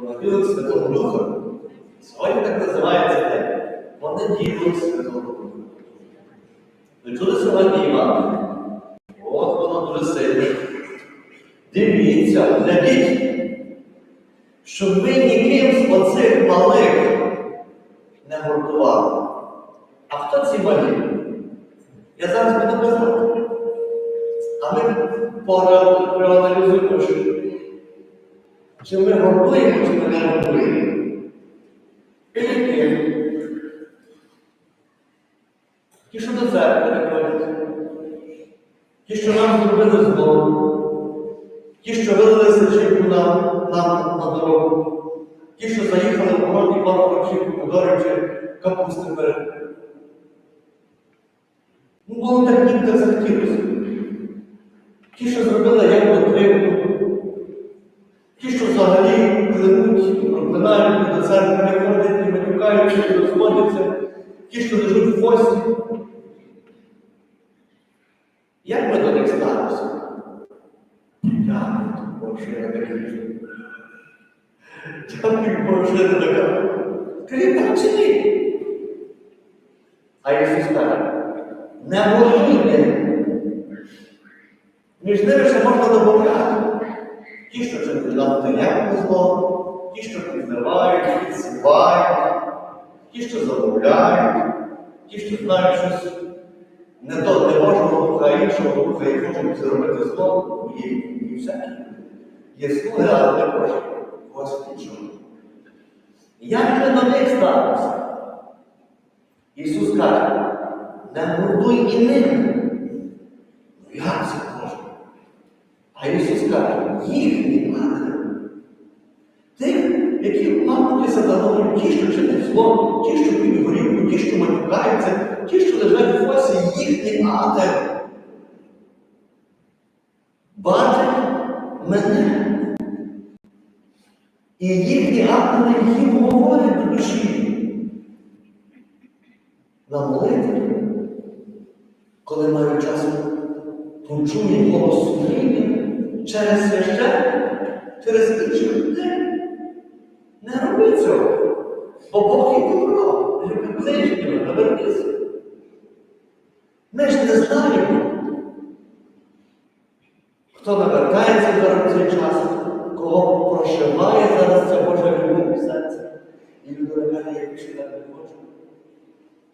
понеділок Святого Духа. Сьогодні так називається день. Понеділок Святого Духа. Ви чули сьогодні Іван? От воно дуже сильно. Дивіться, глядіть, щоб ви ніким з оцих малих не гуртували. А хто ці малі? Я зараз буду казати. А ми проаналізуємо, що чи ми гуртуємо, чи ми не гуртуємо. Підійки. Ті, що до церкви не ходять. Ті, що нам зробили зло. Ті, що вилили сечівку нам, нам на дорогу. Ті, що заїхали в город і пару харчів чи капусти перед. Ну, було так ніби захотілося. Ті, що зробили як кривду. Взагалі клянуть, проклинають до церкви, не ходять, і матюкають, і розходяться. Ті, що лежуть в фосі. Як ми до них ставимося? Дякую, Боже, я такий. Дякую, Боже, я така. Скажіть, так чи ні? А Ісус каже, не ворогуйте. Між ними ще можна додати. Ті, що нам даємо зло, ті, що підзивають, підсівають, ті, що замовляють, ті, що знають щось не то не можного духа, а іншого духа, і хочуть зробити зло, і, і всякі. Є слуги, але не Божі, когось іншого. Як ми до них ставимося? Ісус каже, не мордуй і ними. Ну як це можна? А Їхні ангели. Тих, які мамуться за ті, що чинять зло, ті, що п'ють горілку, ті, що матюкаються, ті, що лежать в фосі, їхні ангели. Бачать мене. І їхні ангели їм говорять до душі. На молитві, коли мають час почує голос сумління через священника, через інших людей. Не роби цього. Бо Бог є добро, любить ближнього, навернися. Ми ж не знаємо, хто навертається зараз цей час, кого прошиває зараз ця Божа любов у серці. І людина я більше так не хочу.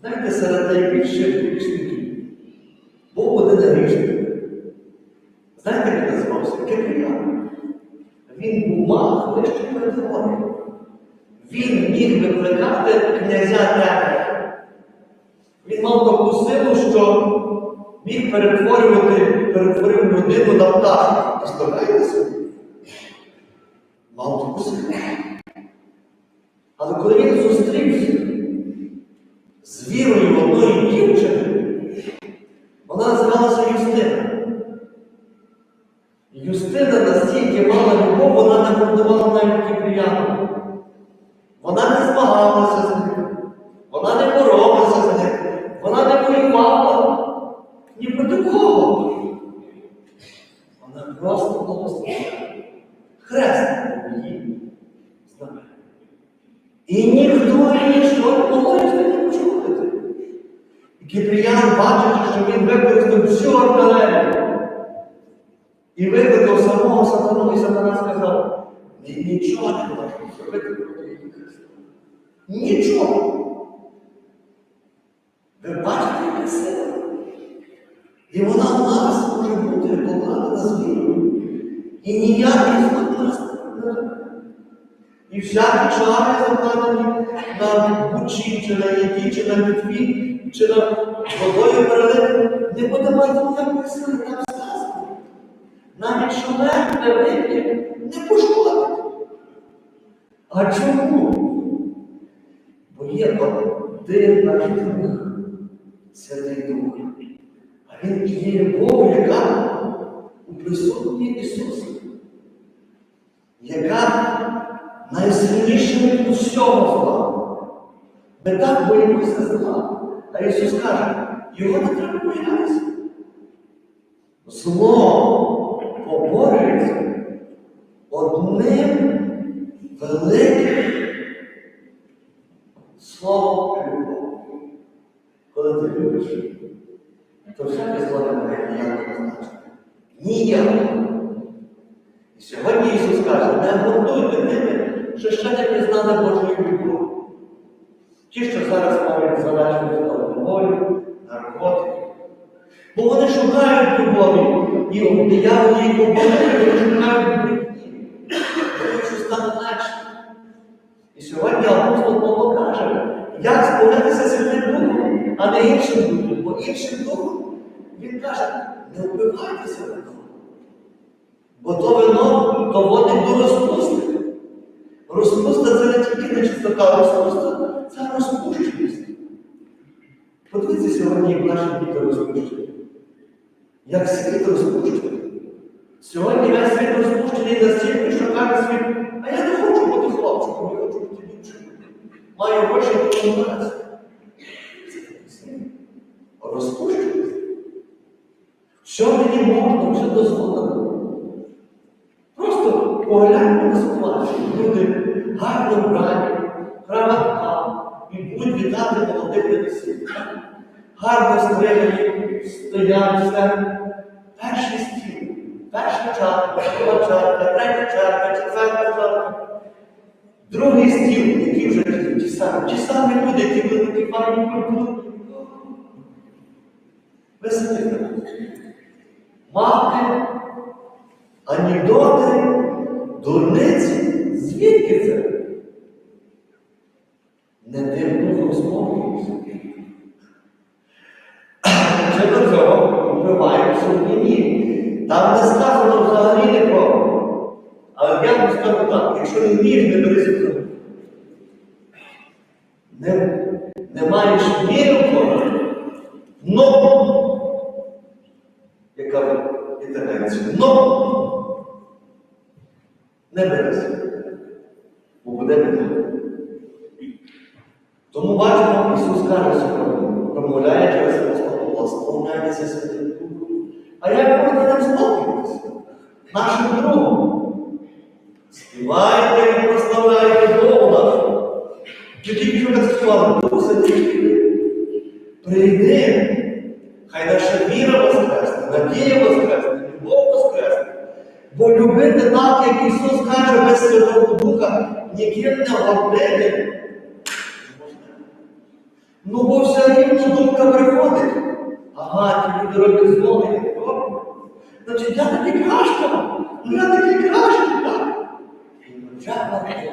Знаєте, серед найбільших грішників був один грішник. Знаєте, як він називався? Кипріян. Мав вищої категорії. Він міг викликати князя Тепера. Він мав таку силу, що міг перетворювати, перетворив людину на птаха. Представляєте собі? Мав таку силу. Але коли він зустрівся з вірою одної дівчини, вона називалася Юстина. Юстина настільки мала любов, вона не продавала навіть кипріяну. Вона не змагалася з ним, вона не боролася з ним, вона не воювала ні проти кого. Вона просто благословила. Хрест її знає. І ніхто нічого могло не почути. Кіпріян, бачачи, що він використав всю артилерію. І викликав самого сатану, і сатана сказав, нічого не можна зробити проти Христа. Нічого. Ви бачите, яка сила? І вона в нас може бути покладена з вірою. І ніякий зло нас не. І всякі чари закладені на бучі, чи на їді, чи на вітві, чи на водою перелити, не мати ніякої сили. Навіть мертве вип'є, не пошкодить. А чому? Бо є один наш Дух, Святий Дух. А Він є любов, яка у присутні Ісуса, яка найсильніша від усього зла. Ми так боїмося зла. А Ісус каже, його не треба боятися. Зло одним велике слово любов. Коли ти любиш, то всяке слово має ніякого значення. Ніякого. І сьогодні Ісус каже, не готуйте тими, що ще не пізнали Божої любові. Ті, що зараз мають залежність від алкоголю, наркотиків. Бо вони шукають любові і диявол їх обманює, вони шукають любові. Що стане легше. І сьогодні апостол Павло каже, як сповнитися Святим Духом, а не іншим духом. Бо іншим духом він каже, не вбивайтеся вино. Бо то вино доводить до розпусти. Розпуста це не тільки нечистота, розпуста це розпущеність. Подивіться сьогодні, як наші діти розпущені. Як світ розпущений. Сьогодні весь світ розпущений настільки, що каже світ, а я не хочу бути хлопчиком, я хочу бути дівчинкою. Маю гроші помагатися. Це такий світ. Розпущеність. Що мені можна, все дозволено. Просто погляньмо на ситуацію. Люди гарно вбрані, краватка, і будуть вітати молодих весіллі. Гарно стрижені, стоять все. Перший стіл, перша чарка, друга чарка, третя чарка, четверта чарка. Другий стіл, які вже ті самі, ті самі люди, які були такі файні культурні. Ви сидите. Мати, анекдоти, дурниці. Звідки це? Не духом сповнюємося. Чи до цього? Там не сказано взагалі не про. Але я вам скажу так, якщо не вмієш, не бери сюди. Не, не маєш віри в Бога, но яка інтервенція, но не береться. Бо буде біда. Тому бачимо, Ісус каже промовляє через апостола сповняйтеся Святим. А як нам сповнюватися? Нашим другом. Співайте і прославляйте Бога так співали, Дух Святий. Прийди, хай наша віра воскресне, надія воскресне, любов воскресне. Бо любити так, як Ісус каже, без Святого Духа, ніким не гордити. Ну, бо все рівно думка приходить. Ага, ті люди роблять зло, я. Значить, я такий краще, ну я такий кращий, так? І вже говорить.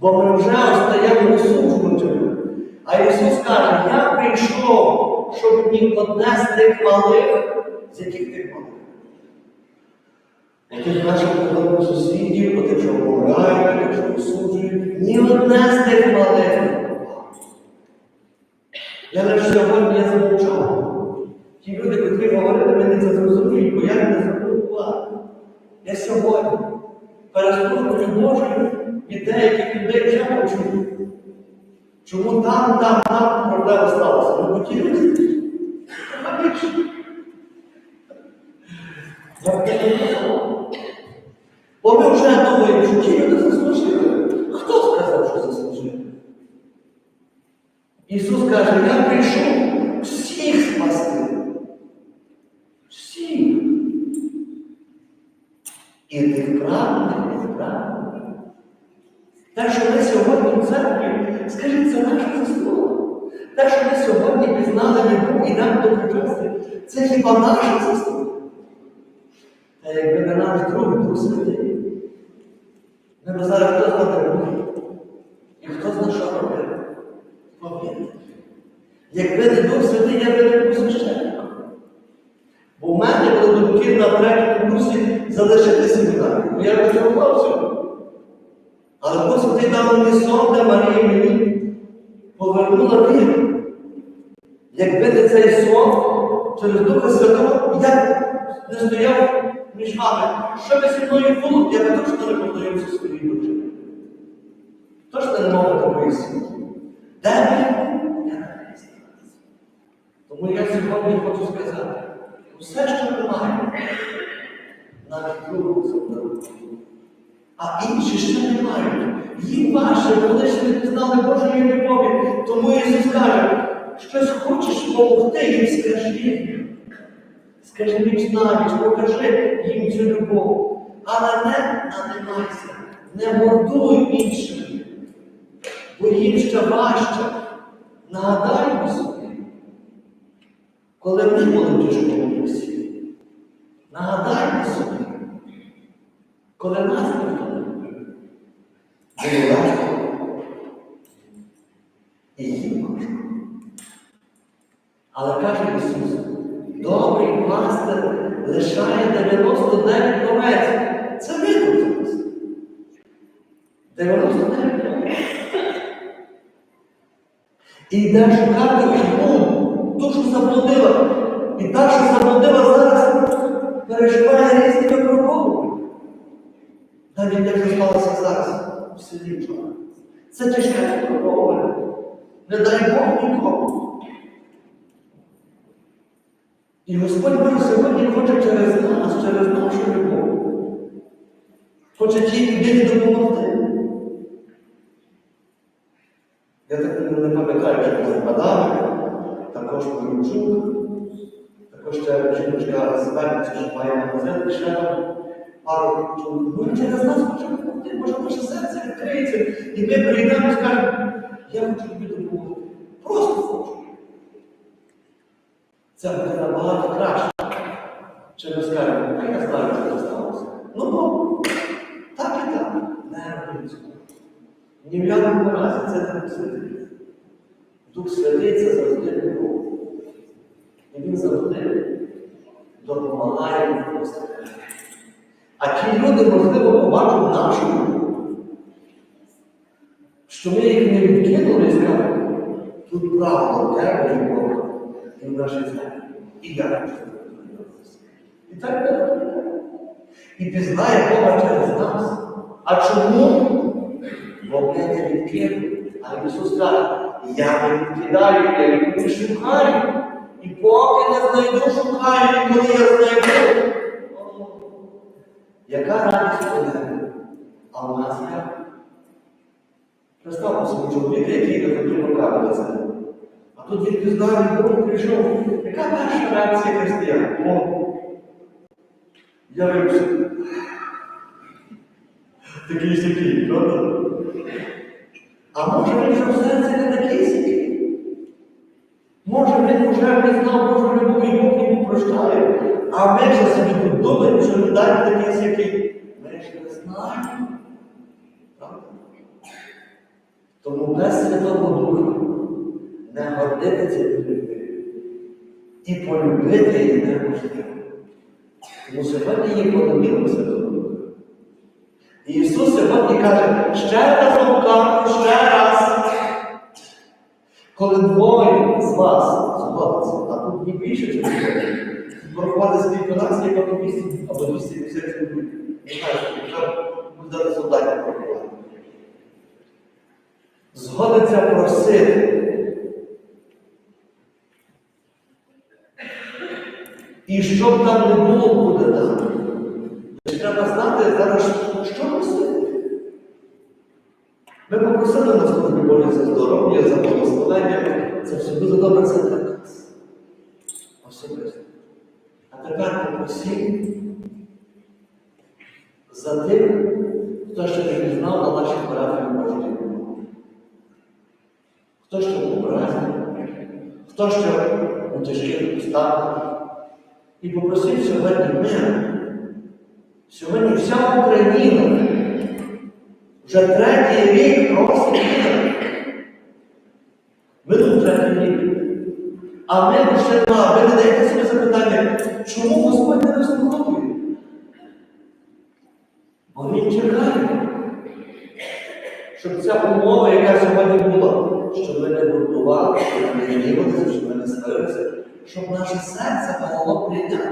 Бо ми вже остаємо осуджувачами. А Ісус каже, я прийшов, щоб ні одне з тих малих, з яких тих малих. Отих наших поганих сусідів, отих, що помирають, отих, що осуджують, ні одне з тих малих. Я лише сьогодні я замовчав. Ті люди, говорили, мені це зрозуміють, бо я не звернув уваги. Я сьогодні переступити Божою від деяких людей вже почув. Чому там, там, там проблема сталася? Ну, казав. Бо ми вже думаємо, що ті люди заслужили. Хто сказав, що заслужили? Ісус каже, я прийшов І тих правильних, і неправильних. Те, що ми сьогодні в церкві, скажіть, це наша заслуга. Те, що ми сьогодні пізнали любов і нам до причасті, це хіба наша заслуга? Та якби не наш другий Дух Святий, ми б зараз хто Бога. І хто знає, що робити? Повірте. Якби не Дух Святий, я би не був священником. Бо в мене були думки на третьому курсі залишити семінар. Бо я розчарувався. Але Бог Святий дав мені сон, де Марія мені повернула віру. Якби не цей сон через Духа Святого, я не стояв між вами. Що би зі мною було, я би точно не повторився своїй душі. Точно не мав такої сім'ї. Де ви? Я на. Тому я сьогодні хочу сказати, все, що ми маємо, навіть другу задарунку. а інші ще не мають. Їм важче, вони ще не пізнали Божої любові. Тому Ісус каже, щось хочеш допомогти їм, скажи. Скажи віч навіч, покажи їм цю любов. Але не нанимайся, не мордуй іншим, бо їм ще важче. Нагадаймо собі, коли ми були в тяжкому місці. Нагадаймо собі, коли нас ніхто не. Було. І їм важко. Але каже Ісус, добрий пастир лишає 99 овець. Це викрутилось. 99 овець. І йде шукати одну, ту, що заблудила. І та, що заблудила зараз, переживає різні випробовування. Навіть те, що сталося зараз в селі вчора. Це тяжке випробовування. Не дай Бог нікому. І Господь Бог сьогодні хоче через нас, через нашу любов. Хоче тій людині допомогти. Я так не пам'ятаю, що ми згадали, також Борючук, звернеться, що має магазин, ще там пару чоловік. Ну, через нас хоче допомогти, може наше серце відкриється, і ми прийдемо і скажемо, я хочу тобі допомогти. Просто хочу. Це буде набагато краще. Чи ми скажемо, а я знаю, що це сталося. Ну, бо так і так. Не робіть цього. Ні в якому разі це не Дух Святий. Дух Святий це завжди любов. І він завжди допомагає просто. А ті люди, можливо, побачать нашу що ми їх не відкинули і сказали, тут правда, треба любов і в нашій землі. І я хочу. І так буде. І пізнає Бога через нас. А чому? Бо ми не відкинули. А Ісус каже, я не відкидаю, я не шукаю. І поки не знайду, шукаю, коли я знайду. Яка радість у мене? А у нас як? Представте собі чоловіка, який не хотів це. А тут він пізнав, Бог прийшов. Яка перша реакція християн? О, я вивчив. Такий сякий, правда? А може він вже в серці не такий сякий? Може він вже пізнав Божу любов і Бог йому прощає, а ми вже собі тут думаємо, що він далі сякий. Ми ж не знаємо. Тому без Святого Духа не гордитися людьми і полюбити її неможливо. Тому сьогодні є понеділок Святого Духа. І Ісус сьогодні каже, ще раз вам ще раз. Коли двоє з вас згодиться, а тут ні більше, чи двоє, проходить скільки нас, скільки по 200 або 250 людей. Не знаю, що буде солдатів проходити. Згодиться просити. І щоб там не було, буде. Тобто Треба знати зараз, що просити. Ми попросили на службі Божій за здоров'я, за благословення. Це все дуже добре це нас. Особисто. А тепер попросимо за тим, хто ще не пізнав на нашій парафії Божої. Хто ще в образі, хто ще у тяжких обставинах. І попросив сьогодні мир. Сьогодні вся Україна вже третій рік просить мир. Минув третій рік. А ми ще два. Ви не даєте собі запитання, чому Господь не вислуховує? Бо Він чекає, щоб ця умова, яка сьогодні була, щоб ми не гуртували, щоб ми не гнівалися, щоб ми не сварилися, щоб наше серце могло прийняти.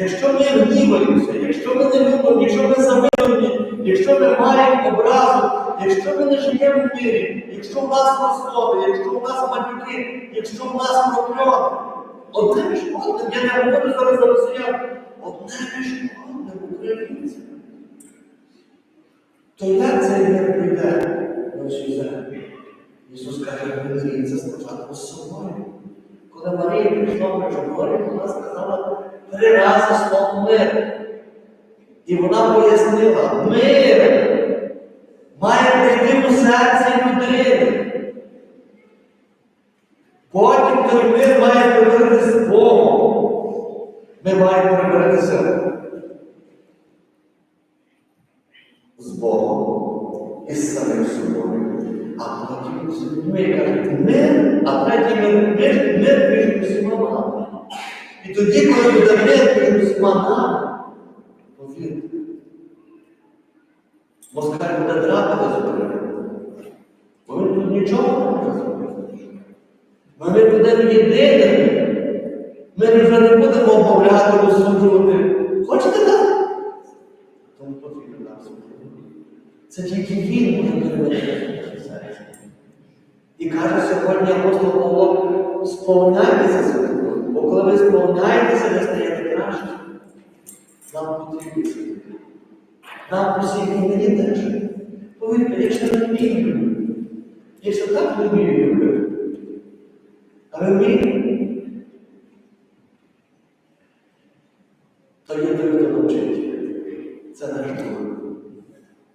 Якщо ми гніваємося, якщо ми не любимо, якщо ми завидні, якщо ми маємо образу, якщо ми не живемо в мирі, якщо в нас розходи, якщо в нас матюки, якщо в нас прокльони, одне між одним, я не говорю зараз за росіян, одне між одним українцям. То як цей мир прийде на цю землю? Ісус каже, він це спочатку з собою. Коли Марія прийшла в Межигорі, вона сказала три рази слово мир. І вона пояснила, мир має прийти у серці людини. Потім той мир має повернутися з Богом. Ми маємо примиритися з Богом і з самим собою. А потім з людьми каже, мир, а третій мир, мир, мир між усіма нами. І тоді, коли буде мир нами, повірте, москаль буде драти зробити. Бо він тут нічого не зробити. Ми будемо єдиними. Ми вже не будемо обмовляти, розсуджувати. Хочете так? Тому потрібно нам слухати. Це тільки він може перевернути серце. І каже сьогодні апостол Павло, сповняйтеся Духом, бо коли ви сповняєтеся, ви стаєте краще. Нам потрібно Нам усіх мені теж. Повірте, якщо не вмію, якщо так не вмію а ви вмієте, то є той, хто навчить. Це наш Дух.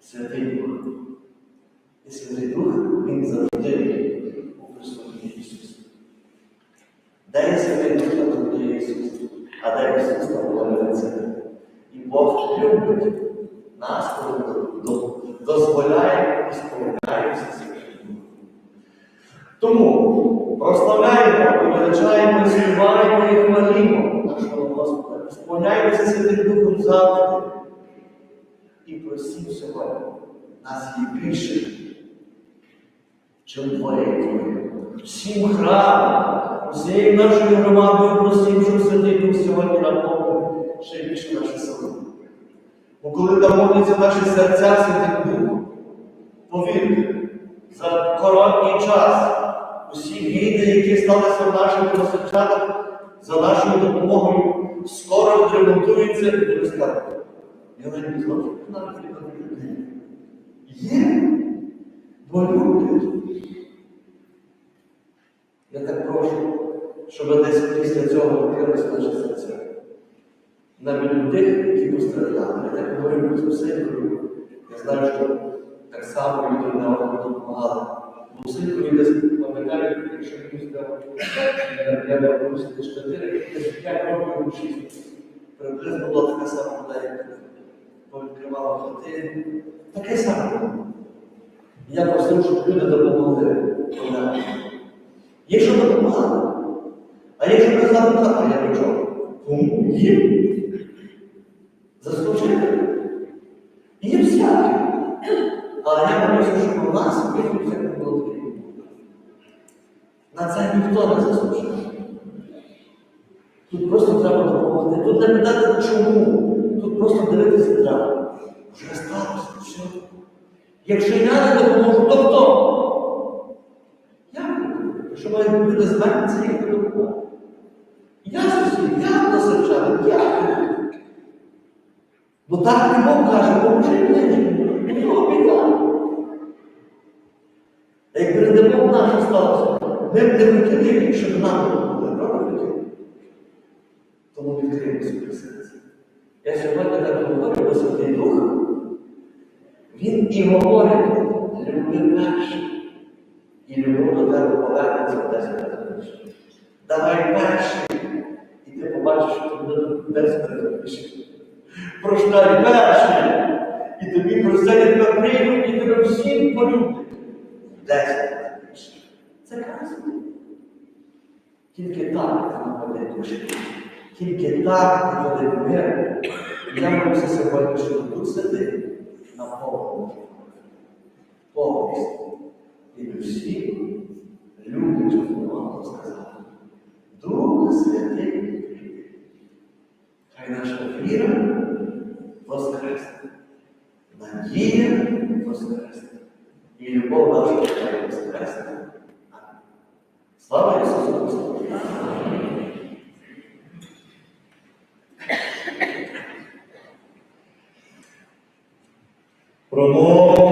Святий Дух. І Святий Дух, Він завжди у присутній Ісус. Де є Святий Дух, там завжди є Ісус. А де Ісус, там молиться. І Бог любить нас, коли до- дозволяє і сповняємося Святим Духом. Тому прославляємо, і величаємо, і співаємо і хвалімо нашого Господа. Святим Духом завжди. І просім сьогодні, нас більше, чим твоє. Всім храмом, усією нашою громадою просім, щоб Святий Дух сьогодні наповнив ще більше наше село. Бо коли наповнюються наші серця Святим Духом, повірте, за короткий час усі війни, які сталися в наших просочатах, за нашою допомогою, скоро відремонтуються і сказати. Я навіть знову навіть не людей. Є, бо люблять. Я так прошу, щоб десь після цього відкрилися наші серця. Навіть тих, які постраждали. Я так говорю з Усилькою. Я знаю, що так само люди не одному допомагали. Усилькою десь пам'ятаю, сказав, я мав десь 4, десь 5 років 6. Приблизно була така сама модель повідкривала хати. Таке саме. Я просив, щоб люди допомогли. Якщо допомагали, а якщо не запитати, я нічого. Кому їм? Заслужили. Є всякі. Але я боюся, що у нас всяке таке. На це ніхто не заслужив. Тут просто треба допомогти. Тут не питати чому. Тут просто дивитися треба. Вже сталося, все. Якщо я не допоможу, то хто? Я. Якщо мають люди звернутися, я не допоможу. Я сусід, я насичаю, я. Ну так не Бог каже, поможи мені. Ну, біда. А якби не Бог наше сталося, не хотіли, щоб нам допомогли. Правда? Тому відкриємо своє серце. Я сьогодні так говорю, бо Святий Дух, він і говорить, люби перше. І любов до тебе повернеться в 10 разів. Давай перший, і ти побачиш, що буде 10 разів більше. Прощай перший, і тобі простять тебе приймуть, і тебе всім полюблять. 10 разів більше. Це казано. Тільки так находить душі. Тільки так находить мир. Я молюся сьогодні, що тут сидить на повному. Повністю. І всі люди, що вам сказали. Дух Святий. Хай наша віра воскресне. Надія воскресне. І любов наша воскресне. Слава Ісусу Христу! Промов